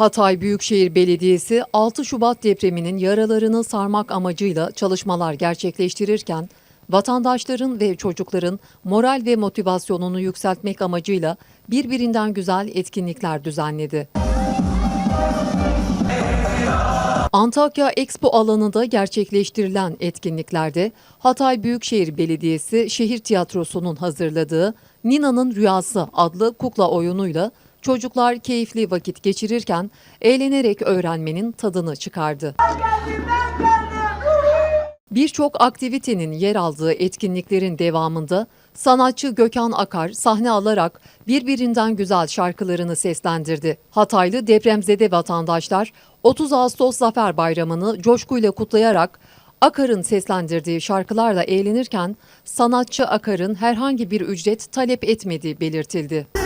Hatay Büyükşehir Belediyesi 6 Şubat depreminin yaralarını sarmak amacıyla çalışmalar gerçekleştirirken vatandaşların ve çocukların moral ve motivasyonunu yükseltmek amacıyla birbirinden güzel etkinlikler düzenledi. Antakya Expo alanında gerçekleştirilen etkinliklerde Hatay Büyükşehir Belediyesi Şehir Tiyatrosu'nun hazırladığı Nina'nın Rüyası adlı kukla oyunuyla çocuklar keyifli vakit geçirirken eğlenerek öğrenmenin tadını çıkardı. Birçok aktivitenin yer aldığı etkinliklerin devamında sanatçı Gökhan Akar sahne alarak birbirinden güzel şarkılarını seslendirdi. Hataylı depremzede vatandaşlar 30 Ağustos Zafer Bayramı'nı coşkuyla kutlayarak Akar'ın seslendirdiği şarkılarla eğlenirken sanatçı Akar'ın herhangi bir ücret talep etmediği belirtildi.